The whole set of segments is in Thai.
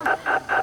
ส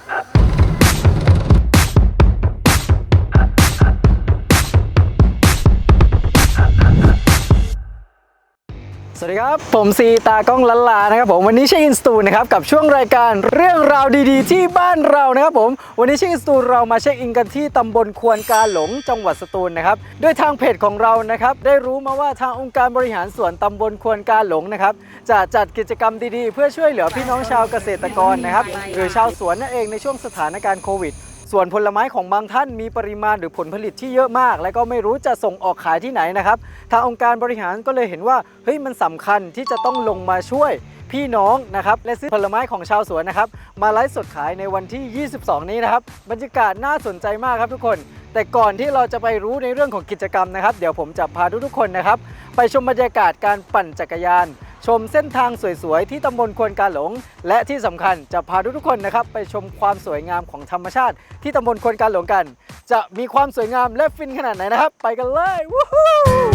วัสดีครับ ผมซีตากล้องลันลานะครับผมวันนี้เช็คอินสตูนะครับกับช่วงรายการเรื่องราวดีๆ ที่บ้านเรานะครับผมวันนี้เช็คอินสตูเรามาเช็คอินกันที่ตำบลควนกาหลงจังหวัดสตูลนะครับด้วยทางเพจของเรานะครับได้รู้มาว่าทางองค์การบริหารส่วนตำบลควนกาหลงนะครับจะจัดกิจกรรมดีๆ เพื่อช่วยเหลือพี่น้องชาวเกษตรกรนะครับหรือชาวสวนนั่นเองในช่วงสถานการณ์โควิด ส่วนผลไม้ของบางท่านมีปริมาณหรือผลผลิตที่เยอะมาก และก็ไม่รู้จะส่งออกขายที่ไหนนะครับ ทางองค์การบริหารก็เลยเห็นว่าเฮ้ยมันสำคัญที่จะต้องลงมาช่วยพี่น้องนะครับและซื้อผลไม้ของชาวสวนนะครับ มาไลฟ์สดขายในวันที่ 22 นี้นะครับ บรรยากาศน่าสนใจมากครับทุกคน แต่ก่อนที่เราจะไปรู้ในเรื่องของกิจกรรมนะครับ เดี๋ยวผมจะพาทุกๆคนนะครับ ไปชมบรรยากาศการปั่นจักรยาน ชมเส้นทางสวยๆ ที่ตำบลควนกาหลง และที่สำคัญจะพาทุกๆคนนะครับไปชมความสวยงามของธรรมชาติ ที่ตำบลควนกาหลงกัน จะมีความสวยงามและฟินขนาดไหนนะครับ ไปกันเลยวู้ฮู้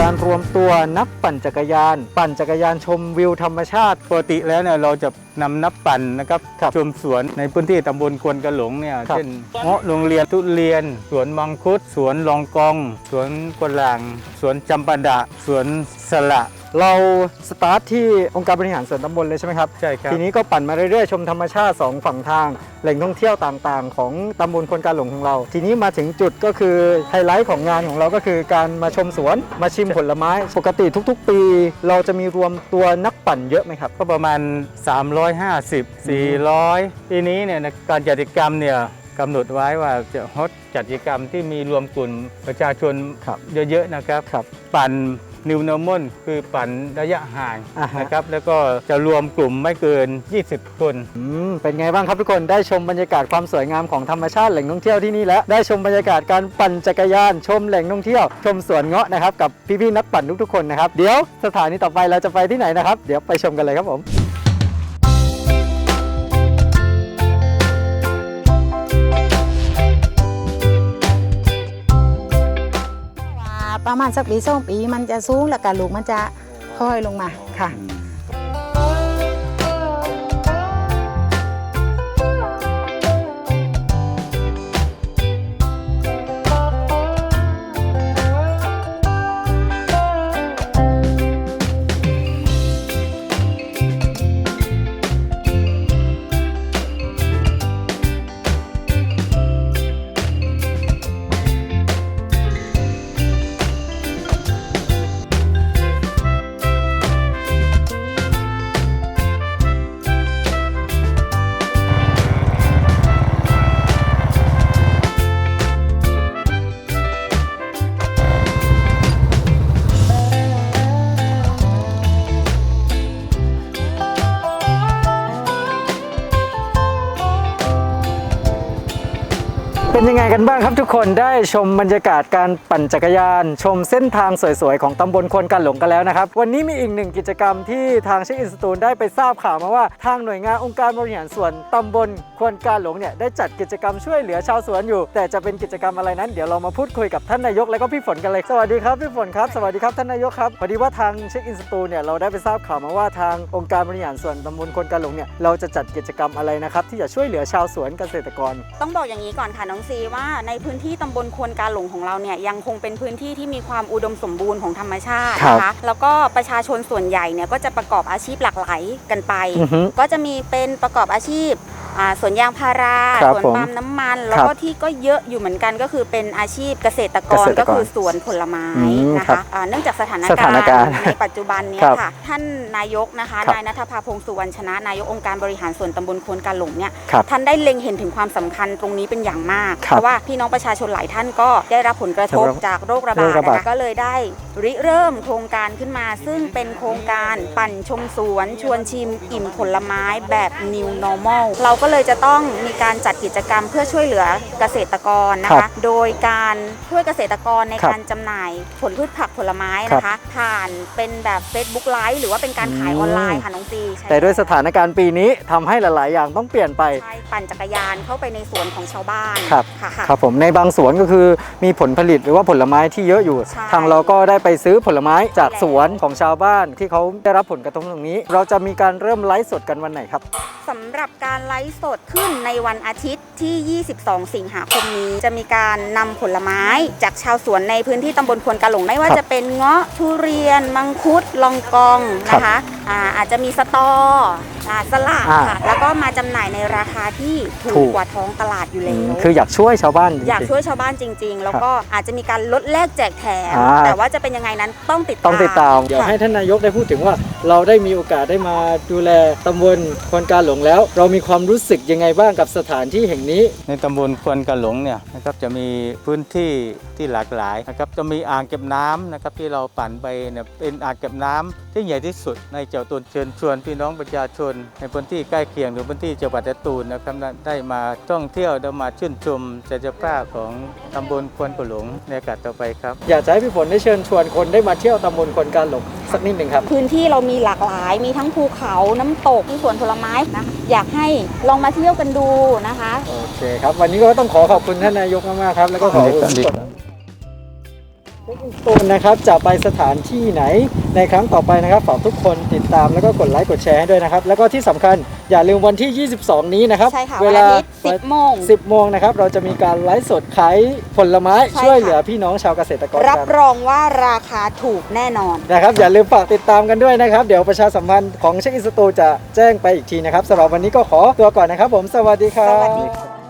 การรวมตัวนักปั่นจักรยาน ปั่นจักรยานชมวิวธรรมชาติ ปกติแล้วเนี่ยเราจะนำนับปั่นนะครับครับชมสวนในพื้นที่ตำบลควนกระหลงเนี่ยครับ เช่นเงาะโรงเรียนทุเรียน สวนมังคุด สวนลองกอง สวนกหลางสวนจำปาดะ สวนสละ เราสตาร์ทที่องค์การบริหารส่วนตำบลเลยใช่ไหมครับ ใช่ครับ ทีนี้ก็ปั่นมาเรื่อยๆ ชมธรรมชาติสองฝั่งทาง แหล่งท่องเที่ยวต่างๆ ของตำบลคนกาหลงของเรา ทีนี้มาถึงจุดก็คือไฮไลท์ของงานของเราก็คือการมาชมสวนมาชิมผลไม้ ปกติทุกๆ ปี เราจะมีรวมตัวนักปั่นเยอะไหมครับ ก็ประมาณ 350 400ทีนี้เนี่ยนะการจัดกิจกรรมเนี่ยกำหนดไว้ว่าจะฮดจัดกิจกรรมที่มีรวมกลุ่มประชาชนครับเยอะๆนะครับครับปั่น นิวนอร์มลคือปั่นระยะห่างอ่าฮะ นะครับ แล้วก็จะรวมกลุ่มไม่เกิน 20 คน อืมเป็นไงบ้างครับทุกคนได้ชมบรรยากาศความสวยงามของธรรมชาติแหล่งท่องเที่ยวที่นี่แล้วได้ชมบรรยากาศการปั่นจักรยานชมแหล่งท่องเที่ยว ชมสวนเงาะนะครับกับพี่ๆนักปั่นทุกๆคนนะครับเดี๋ยวสถานีต่อไปเราจะไปที่ไหนนะครับ เดี๋ยวไปชมกันเลยครับผม ประมาณสักปีสองปีมันจะสูงแล้วก็ลูกมันจะค่อยลงมาค่ะ เป็นยังไงกันบ้างครับทุกคนได้ชมบรรยากาศการปั่นจักรยาน ชมเส้นทางสวยๆ ของตำบลควนกันหลงกันแล้วนะครับ วันนี้มีอีกหนึ่งกิจกรรมที่ทางเช็คอินสตูนได้ไปทราบข่าวมาว่าทางหน่วยงานองค์การบริหารส่วนตำบลควนกันหลงเนี่ยได้จัดกิจกรรมช่วยเหลือชาวสวนอยู่ แต่จะเป็นกิจกรรมอะไรนั้นเดี๋ยวเรามาพูดคุยกับท่านนายกและก็พี่ฝนกันเลยสวัสดีครับพี่ฝนครับสวัสดีครับท่านนายกครับพอดีว่าทางเช็คอินสตูนเนี่ยเราได้ไปทราบข่าวมาว่าทางองค์การบริหารส่วนตำบลควนกันหลงเนี่ยเราจะจัดกิจกรรมอะไรนะครับที่จะช่วยเหลือชาวสวนเกษตรกร ต้องบอกอย่างนี้ก่อนค่ะน้องซีว่าในพื้นที่ตำบลควนกาหลงของเราเนี่ยยังคงเป็นพื้นที่ที่มีความอุดมสมบูรณ์ของธรรมชาติครับนะคะแล้วก็ประชาชนส่วนใหญ่เนี่ยก็จะประกอบอาชีพหลากหลายกันไป อือฮึ ก็จะมีเป็นประกอบอาชีพอ่า สวนยางพาราครับสวนผมปาล์มน้ำมัน แล้วครับก็ที่ก็เยอะอยู่เหมือนกันก็คือเป็นอาชีพเกษตรกรเกษตรกรก็คือสวนผลไม้อืมนะครัคะบอ่าเนื่องจากสถานสถานการณ์ในปัจจุบันเนี้ยครับค่ะ ท่านนายกนะคะครับนายนัทภาพงศ์สุวรรณชนะนายกองค์การบริหารส่วนตำบลควนกาหลงเนี่ยครับท่านได้เล็งเห็นถึงความสำคัญตรงนี้เป็นอย่างมาก ครับเพราะว่าพี่น้องประชาชนหลายท่านก็ได้รับผลกระทบครับจากโรคระโรบาคดระบาด นะคะก็เลยได้ริเริ่มโครงการขึ้นมา ซึ่งเป็นโครงการปั่นชมสวน ชวนชิมอิ่มผลไม้แบบ New Normal เราก็เลยจะต้องมีการจัดกิจกรรมเพื่อช่วยเหลือเกษตรกรนะครัคะ บโดยการช่วยเกษตรกรในครับการจำหน่ายผลพืชผักผลไม้นะคะ ผ่านเป็นแบบ Facebook Live หรือว่าเป็นการขายอืม ออนไลน์ค่ะน้องซีใช่แต่ด้วยสถานการณ์ปีนี้ทำให้หลาย ๆ อย่างต้องเปลี่ยนไป ใช่ปั่นจักรยานเข้าไปในสวนของชาวบ้านครับค่ะค่ะ ครับผมในบางสวนก็คือมีผลผลิตหรือว่าผลไม้ที่เยอะอยู่ ใช่ทางเราก็ได้ไปซื้อผลไม้จากใช่แล้ว สวนของชาวบ้านที่เขาได้รับผลกระทบตรงนี้ เราจะมีการเริ่มไลฟ์สดกันวันไหนครับ สำหรับการไลฟ์สดขึ้นในวันอาทิตย์ที่ 22 สิงหาคมนี้ จะมีการนำผลไม้จากชาวสวนในพื้นที่ตำบลควนกาหลงไม่ว่าครับจะเป็นเงาะทุเรียน มังคุด ลองกองนะคะอาอาจจะมีสตอ อ่าสลัดอ่า ค่ะ แล้วก็มาจำหน่ายในราคาที่ถูถูกกกว่าท้องตลาดอยู่แล้วคืออยากช่วยชาวบ้านจริงๆ อยากช่วยชาวบ้านจริง ๆ แล้วก็อาจจะมีการลดแลกแจกแถมอ่า แต่ว่าจะเป็นยังไงนั้นต้องติดตามต้องติดตาม เดี๋ยวค่ะให้ท่านนายกได้พูดถึงว่า เราได้มีโอกาสได้มาดูแลตำบลควนกาหลงแล้ว เรามีความรู้สึกยังไงบ้างกับสถานที่แห่งนี้ ในตำบลควนกะหลงเนี่ยนะครับจะมีพื้นที่ที่หลากหลายนะครับจะมีอ่างเก็บน้ำนะครับที่เราปั่นไปเนี่ยเป็นอ่างเก็บน้ำที่ใหญ่ที่สุดในจังหวัดตนเชิญชวนพี่น้องประชาชนในพื้นที่ใกล้เคียงหรือพื้นที่จังหวัดสตูลนะครับได้ได้มาท่องเที่ยวได้มาชื่นชมศักยภาพของตำบลควนกะหลงในโอกาสต่อไปครับ อยากจะให้พี่ฝนได้เชิญชวนคนได้มาเที่ยวตำบลควนกาหลงสักนิดหนึ่งครับพื้นที่เรามีหลากหลาย มีทั้งภูเขาน้ำตกมีสวนผลไม้นะอยากให้ลองมาเที่ยวกันดูนะคะ โอเคครับ วันนี้ก็ต้องขอขอบคุณท่านนายกมากๆครับ แล้วก็ขอขอบคุณ ทุกคนตูนนะครับจะไปสถานที่ไหนในครั้งต่อไปนะครับฝากทุกคนติดตามแล้วก็กดไลค์กดแชร์ให้ด้วยนะครับ แล้วก็ที่สำคัญอย่าลืมวันที่ 22 นี้นะครับ ใช่ค่ะเววันลาอาทิตย์10โมง 10โมงนะครับ เราจะมีการไลฟ์สดขายผลไม้ใช่ค่ะ ช่วยเหลือพี่น้องชาวเกษตรกรรับกันรองว่าราคาถูกแน่นอน นะครับอย่าลืมฝากติดตามกันด้วยนะครับ เดี๋ยวประชาสัมพันธ์ของเช็คอินสตูจะแจ้งไปอีกทีนะครับสำหรับวันนี้ก็ขอตัวก่อนนะครับ ผมสวัสดีครับสวัสดีค่ะ